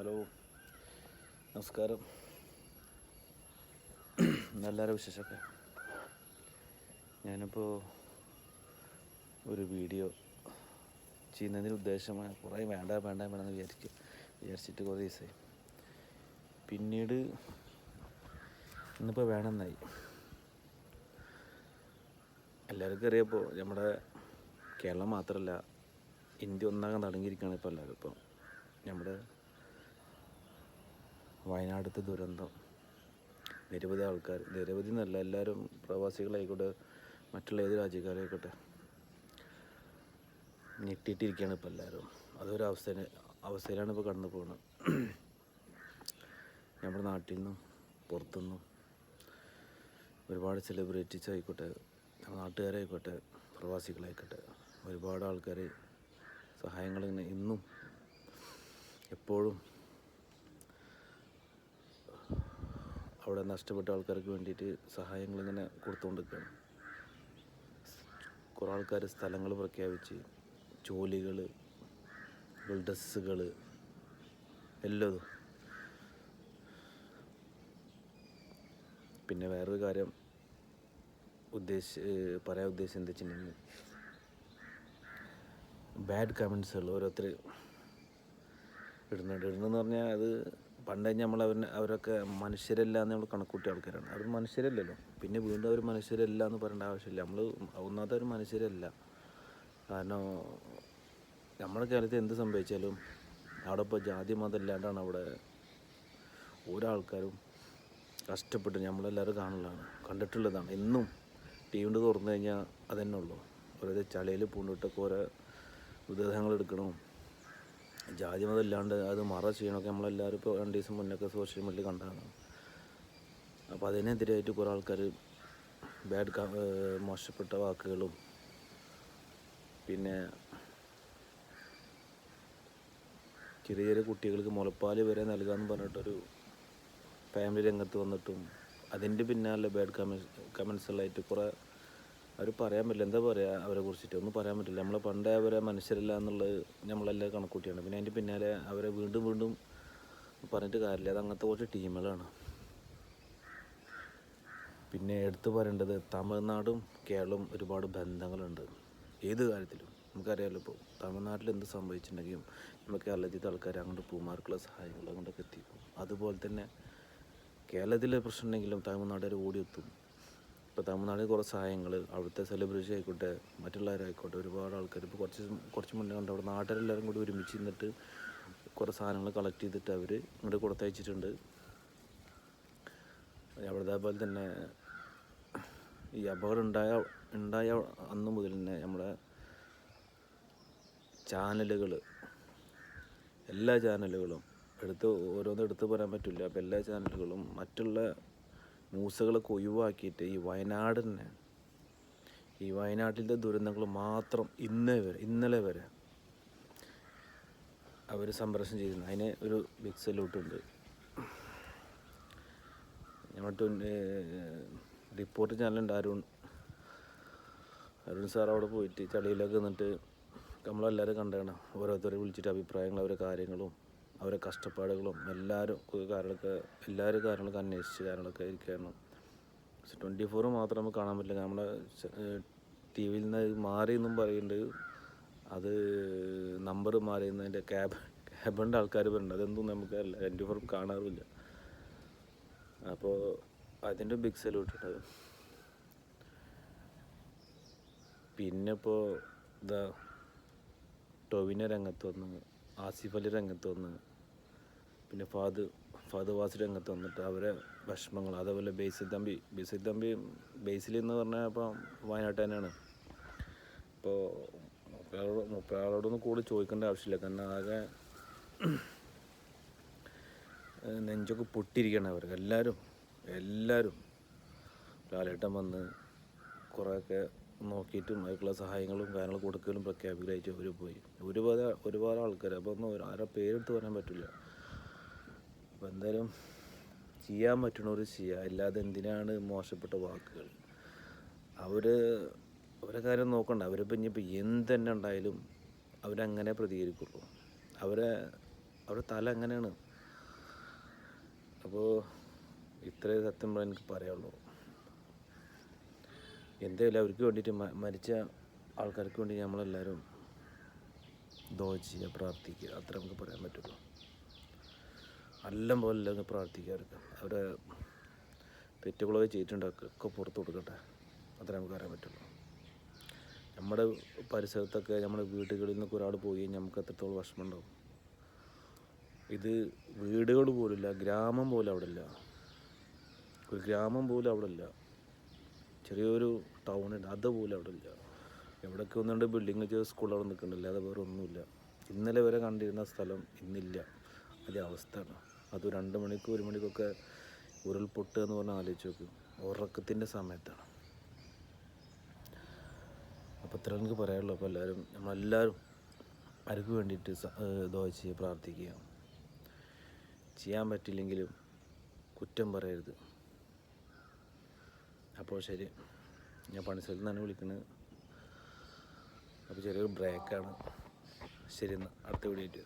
Hello. നമസ്കാരം. എല്ലാവരും വിശേഷമൊക്കെ. ഞാനിപ്പോൾ ഒരു വീഡിയോ ചെയ്യുന്നതിന് ഉദ്ദേശമായ കുറേ വേണ്ട വേണ്ട വേണമെന്ന് വിചാരിക്കും വിചാരിച്ചിട്ട് കുറേ ദിവസമായി. പിന്നീട് ഇന്നിപ്പോൾ വേണമെന്നായി എല്ലാവർക്കും അറിയപ്പോൾ നമ്മുടെ കേരളം മാത്രമല്ല ഇന്ത്യ ഒന്നാകെ തടങ്ങിയിരിക്കുകയാണ് ഇപ്പോൾ എല്ലാവരും. ഇപ്പം നമ്മുടെ വയനാടത്തെ ദുരന്തം. നിരവധി ആൾക്കാർ നിരവധി എന്നല്ല എല്ലാവരും പ്രവാസികളായിക്കോട്ടെ മറ്റുള്ള ഏത് രാജ്യക്കാരായിക്കോട്ടെ ഞെട്ടിയിട്ടിരിക്കുകയാണ് ഇപ്പോൾ എല്ലാവരും അതൊരു അവസ്ഥ അവസ്ഥയിലാണ് ഇപ്പോൾ കടന്നു പോകുന്നത് നമ്മുടെ നാട്ടിൽ നിന്നും പുറത്തുനിന്നും ഒരുപാട് സെലിബ്രിറ്റീസ് ആയിക്കോട്ടെ നമ്മുടെ നാട്ടുകാരായിക്കോട്ടെ പ്രവാസികളായിക്കോട്ടെ ഒരുപാട് ആൾക്കാർ സഹായങ്ങൾ ഇങ്ങനെ ഇന്നും എപ്പോഴും അവിടെ നഷ്ടപ്പെട്ട ആൾക്കാർക്ക് വേണ്ടിയിട്ട് സഹായങ്ങൾ ഇങ്ങനെ കൊടുത്തുകൊണ്ടിരിക്കുകയാണ് കുറേ ആൾക്കാർ സ്ഥലങ്ങൾ പ്രഖ്യാപിച്ച് ജോലികൾ ഡ്രസ്സുകൾ എല്ലതും. പിന്നെ വേറൊരു കാര്യം ഉദ്ദേശ പറയാൻ ഉദ്ദേശം എന്താ വെച്ചിട്ടുണ്ടെങ്കിൽ ബാഡ് കമൻസുകൾ ഓരോരുത്തർ ഇടുന്നുണ്ട്. ഇടുന്നെന്ന് പറഞ്ഞാൽ അത് പണ്ട് നമ്മൾ അവരെ അവരൊക്കെ മനുഷ്യരല്ല എന്ന് നമ്മൾ കണക്കൂട്ടിയ ആൾക്കാരാണ്. അവർ മനുഷ്യരല്ലല്ലോ. പിന്നെ വീണ്ടും അവർ മനുഷ്യരല്ല എന്ന് പറയേണ്ട ആവശ്യമില്ല. നമ്മൾ ഒന്നാമത്തെ ഒരു മനുഷ്യരല്ല. കാരണം നമ്മുടെ കേരളത്തിൽ എന്ത് സംഭവിച്ചാലും അവിടെ ഇപ്പോൾ ജാതി മതം ഇല്ലാണ്ടാണ് അവിടെ ഓരോ ആൾക്കാരും കഷ്ടപ്പെട്ട് നമ്മളെല്ലാവരും കാണുന്നതാണ് കണ്ടിട്ടുള്ളതാണ്. എന്നും ടി വി തുറന്നു കഴിഞ്ഞാൽ അതന്നെ ഉള്ളൂ. ഓരോ ചളിയിൽ പൂണ്ടിട്ടൊക്കെ ഓരോ മൃതദേഹങ്ങൾ എടുക്കണം ജാതി മതം ഇല്ലാണ്ട് അത് മറ ചെയ്യണമൊക്കെ നമ്മളെല്ലാവരും ഇപ്പോൾ രണ്ട് ദിവസം മുന്നൊക്കെ സോഷ്യൽ മീഡിയയിൽ കണ്ടതാണ്. അപ്പോൾ അതിനെതിരായിട്ട് കുറേ ആൾക്കാർ ബാഡ് മോശപ്പെട്ട വാക്കുകളും പിന്നെ ചെറിയ ചെറിയ കുട്ടികൾക്ക് മുലപ്പാൽ വരെ നൽകാമെന്ന് പറഞ്ഞിട്ടൊരു ഫാമിലി രംഗത്ത് വന്നിട്ടും അതിന്റെ പിന്നാലെ ബാഡ് കമൻസ് കമൻസുകളായിട്ട് കുറേ അവർ പറയാൻ പറ്റില്ല. എന്താ പറയുക അവരെ കുറിച്ചിട്ട് ഒന്നും പറയാൻ പറ്റില്ല. നമ്മളെ പണ്ടേ അവരെ മനുഷ്യരല്ല എന്നുള്ളത് നമ്മളെല്ലാം കണക്കൂട്ടിയാണ്. പിന്നെ അതിന്റെ പിന്നാലെ അവരെ വീണ്ടും വീണ്ടും പറഞ്ഞിട്ട് കാര്യമില്ല. അത് അങ്ങനത്തെ കുറച്ച് ടീമുകളാണ്. പിന്നെ എടുത്തു പറയേണ്ടത് തമിഴ്നാടും കേരളവും ഒരുപാട് ബന്ധങ്ങളുണ്ട്. ഏത് കാര്യത്തിലും. നമുക്കറിയാമല്ലോ ഇപ്പോൾ തമിഴ്നാട്ടിൽ എന്ത് സംഭവിച്ചിട്ടുണ്ടെങ്കിലും നമുക്ക് കേരളത്തിലത്തെ ആൾക്കാർ അങ്ങോട്ട് പൂമാർക്കുള്ള സഹായങ്ങൾ അങ്ങോട്ടൊക്കെ എത്തിക്കും. അതുപോലെ തന്നെ കേരളത്തിലെ പ്രശ്നം ഉണ്ടെങ്കിലും തമിഴ്നാട്ടുകാർ ഓടിയെത്തും. ഇപ്പോൾ തമിഴ്നാട്ടിൽ കുറേ സഹായങ്ങൾ അവിടുത്തെ സെലിബ്രിറ്റി ആയിക്കോട്ടെ മറ്റുള്ളവരായിക്കോട്ടെ ഒരുപാട് ആൾക്കാർ ഇപ്പോൾ കുറച്ച് കുറച്ച് മുന്നേ കണ്ട് അവിടെ നാട്ടുകാരെല്ലാവരും കൂടി ഒരുമിച്ച് നിന്നിട്ട് കുറേ സാധനങ്ങൾ കളക്ട് ചെയ്തിട്ട് അവർ ഇങ്ങോട്ട് കൊടുത്തയച്ചിട്ടുണ്ട്. അവിടുത്തെ പോലെ തന്നെ ഈ അപകടം ഉണ്ടായ ഉണ്ടായ അന്ന് മുതൽ തന്നെ നമ്മുടെ ചാനലുകൾ എല്ലാ ചാനലുകളും എടുത്ത് ഓരോന്നും എടുത്ത് പറയാൻ പറ്റില്ല. അപ്പോൾ എല്ലാ ചാനലുകളും മറ്റുള്ള ന്യൂസുകളൊക്കെ ഒഴിവാക്കിയിട്ട് ഈ വയനാടിനെ ഈ വയനാട്ടിലെ ദുരന്തങ്ങൾ മാത്രം ഇന്നേ വരെ ഇന്നലെ വരെ അവർ സംപ്രേഷണം ചെയ്യുന്നു അതിന് ഒരു ബിഗ് സല്യൂട്ടുണ്ട് നമ്മുടെ റിപ്പോർട്ട് ചാനലുണ്ട് അരുൺ അരുൺ സാർ അവിടെ പോയിട്ട് ചളിയിലൊക്കെ നിന്നിട്ട് നമ്മളെല്ലാവരും കണ്ടാണ് ഓരോരുത്തരെ വിളിച്ചിട്ട് അഭിപ്രായങ്ങളും അവരുടെ കാര്യങ്ങളും. അവരെ കഷ്ടപ്പാടുകളും എല്ലാവരും കാര്യങ്ങളൊക്കെ എല്ലാവരും കാര്യങ്ങളൊക്കെ അന്വേഷിച്ച് കാര്യങ്ങളൊക്കെ ഇരിക്കുകയായിരുന്നു ട്വന്റി ഫോർ മാത്രം നമുക്ക് കാണാൻ പറ്റില്ല. നമ്മുടെ ടി വിയിൽ നിന്ന് മാറി എന്നും പറയുന്നുണ്ട്. അത് നമ്പർ മാറിയെന്നതിന്റെ ക്യാബ് ക്യാബിന്റെ ആൾക്കാർ പറയുന്നുണ്ട്. അതെന്തും നമുക്കറിയില്ല ട്വന്റി ഫോർ കാണാറുമില്ല. അപ്പോൾ അതിന്റെ ബിഗ് സല്യൂട്ട് ഉണ്ട്. പിന്നെ ഇപ്പോൾ ഇതാ ടൊവിനെ രംഗത്ത് വന്ന് ആസിഫ് അലി രംഗത്ത് വന്ന് പിന്നെ ഫാദ് ഫാദ് വാസി രംഗത്ത് വന്നിട്ട് അവരെ വിഷമങ്ങൾ അതേപോലെ ബേസിൽ തമ്പി ബേസിൽ തമ്പി ബേസിൽ എന്ന് പറഞ്ഞാൽ ഇപ്പം വയനാട്ട് തന്നെയാണ്. ഇപ്പോൾ മുപ്പയാളോട് മുപ്പയാളോടൊന്നും കൂടി ചോദിക്കേണ്ട ആവശ്യമില്ല. കാരണം ആകെ നെഞ്ചൊക്കെ പൊട്ടിയിരിക്കണം അവർക്ക് എല്ലാവരും എല്ലാവരും. ലാലേട്ടൻ വന്ന് കുറേയൊക്കെ നോക്കിയിട്ടും അതിനുള്ള സഹായങ്ങളും കാര്യങ്ങളും കൊടുക്കലും പ്രഖ്യാപിക്കലായിട്ട് അവർ പോയി. ഒരുപാട് ഒരുപാട് ആൾക്കാർ അപ്പോൾ ഒന്നും ആരുടെ പേരെടുത്ത് പറയാൻ പറ്റില്ല. അപ്പോൾ എന്തായാലും ചെയ്യാൻ പറ്റണവർ ചെയ്യുക അല്ലാതെ എന്തിനാണ് മോശപ്പെട്ട വാക്കുകൾ? അവർ അവരെ കാര്യം നോക്കണ്ട. അവരിപ്പോൾ ഇനിയിപ്പോൾ എന്ത് തന്നെ ഉണ്ടായാലും അവരങ്ങനെ പ്രതികരിക്കുള്ളൂ. അവരെ അവരുടെ തല അങ്ങനെയാണ്. അപ്പോൾ ഇത്രേ സത്യം എനിക്ക് പറയാനുള്ളൂ. എന്തേലും അവർക്ക് വേണ്ടിയിട്ട് മരിച്ച ആൾക്കാർക്ക് വേണ്ടി നമ്മളെല്ലാവരും ദോഹ ചെയ്യുക പ്രാർത്ഥിക്കുക. അത്ര നമുക്ക് പറയാൻ പറ്റുള്ളൂ. എല്ലാം പോലെ അങ്ങ് പ്രാർത്ഥിക്കാറുണ്ട് അവരെ തെറ്റുകളൊക്കെ ചെയ്തിട്ടുണ്ടാക്കുക ഒക്കെ പുറത്ത് കൊടുക്കട്ടെ. അത്ര നമുക്ക് അറിയാൻ പറ്റുള്ളൂ. നമ്മുടെ പരിസരത്തൊക്കെ നമ്മുടെ വീടുകളിൽ നിന്നൊക്കെ ഒരാൾ പോയി നമുക്ക് എത്രത്തോളം വിഷമം ഉണ്ടാവും ഇത് വീടുകൾ പോലില്ല ഗ്രാമം പോലും അവിടെ ഇല്ല. ഒരു ഗ്രാമം പോലും അവിടെ ഇല്ല. ചെറിയൊരു ടൗൺ ഉണ്ട് അതുപോലും അവിടെ ഇല്ല. എവിടെയൊക്കെ ഒന്നുണ്ട് ബിൽഡിങ് ചെയ്ത സ്കൂൾ അവിടെ നിൽക്കുന്നില്ല അത് വേറെ ഒന്നുമില്ല ഇന്നലെ വരെ കണ്ടിരുന്ന സ്ഥലം ഇന്നില്ല. അതേ അവസ്ഥയാണ്. അത് രണ്ട് മണിക്ക് ഒരു മണിക്കൊക്കെ ഉരുൾപൊട്ട് എന്ന് പറഞ്ഞാൽ ആലോചിച്ച് നോക്ക്. ഉറക്കത്തിന്റെ സമയത്താണ്. അപ്പോൾ ഇത്ര എനിക്ക് പറയാനുള്ളൂ. അപ്പോൾ എല്ലാവരും നമ്മളെല്ലാവരും അവർക്ക് വേണ്ടിയിട്ട് ചെയ്യുക പ്രാർത്ഥിക്കുക. ചെയ്യാൻ പറ്റില്ലെങ്കിലും കുറ്റം പറയരുത്. അപ്പോൾ ശരി. ഞാൻ പണി സ്ഥലത്ത് നിന്നാണ് വിളിക്കുന്നത് അപ്പോൾ ചെറിയൊരു ബ്രേക്കാണ് ശരി എന്നാൽ അടുത്ത വീഡിയോ